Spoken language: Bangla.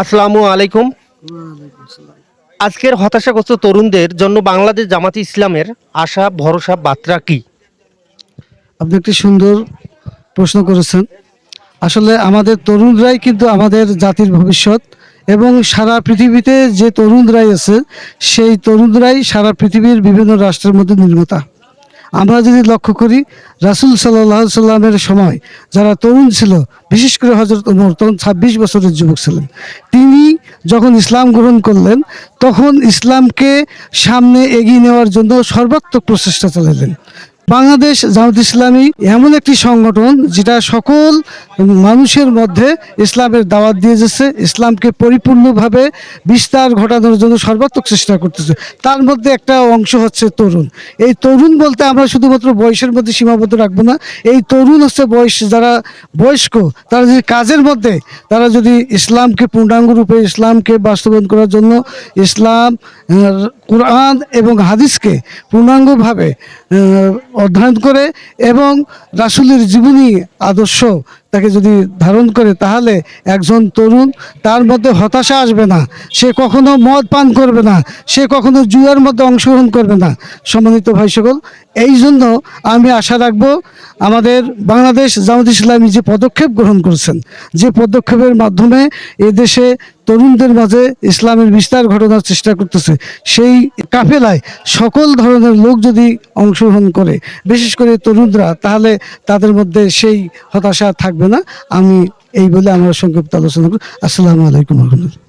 আসসালামু আলাইকুম। আজকের হতাশাগ্রস্ত তরুণদের জন্য বাংলাদেশ জামাতি ইসলামের আশা, ভরসা, বার্তা কি? আপনি একটি সুন্দর প্রশ্ন করেছেন। আসলে আমাদের তরুণরাই কিন্তু আমাদের জাতির ভবিষ্যৎ এবং সারা পৃথিবীতে যে তরুণরাই আছে, সেই তরুণরাই সারা পৃথিবীর বিভিন্ন রাষ্ট্রের মধ্যে নির্মাতা। আমরা যদি লক্ষ্য করি, রাসুল সাল্লাহ সাল্লামের সময় যারা তরুণ ছিল, বিশেষ করে হজরত উমর তখন ছাব্বিশ বছরের যুবক ছিলেন। তিনি যখন ইসলাম গ্রহণ করলেন, তখন ইসলামকে সামনে এগিয়ে নেওয়ার জন্য সর্বাত্মক প্রচেষ্টা চালালেন। বাংলাদেশ জামাত ইসলামী এমন একটি সংগঠন যেটা সকল মানুষের মধ্যে ইসলামের দাওয়াত দিয়ে যাচ্ছে, ইসলামকে পরিপূর্ণভাবে বিস্তার ঘটানোর জন্য সর্বাত্মক চেষ্টা করতেছে। তার মধ্যে একটা অংশ হচ্ছে তরুণ। এই তরুণ বলতে আমরা শুধুমাত্র বয়সের মধ্যে সীমাবদ্ধ রাখব না, এই তরুণ হচ্ছে বয়স, যারা বয়স্ক, তারা যদি কাজের মধ্যে, তারা যদি ইসলামকে পূর্ণাঙ্গ রূপে, ইসলামকে বাস্তবায়ন করার জন্য ইসলাম কোরআন এবং হাদিসকে পূর্ণাঙ্গভাবে অধ্যয়ন করে এবং রাসুলের জীবনী আদর্শ তাকে যদি ধারণ করে, তাহলে একজন তরুণ তার মধ্যে হতাশা আসবে না। সে কখনো মদ পান করবে না। সে কখনো জুয়ার মধ্যে অংশগ্রহণ করবে না। সম্মানিত ভাই সকল এই জন্য আমি আশা রাখব আমাদের বাংলাদেশ জামাত ইসলামী যে পদক্ষেপ গ্রহণ করছেন, যে পদক্ষেপের মাধ্যমে এদেশে তরুণদের মাঝে ইসলামের বিস্তার ঘটানোর চেষ্টা করতেছে, সেই কাফেলায় সকল ধরনের লোক যদি অংশগ্রহণ করে, বিশেষ করে তরুণরা, তাহলে তাদের মধ্যে সেই হতাশা থাকবে না। আমি এই বলে আমার সংক্ষিপ্ত আলোচনা করি। আসসালামু আলাইকুম রহমতুল্লাহ।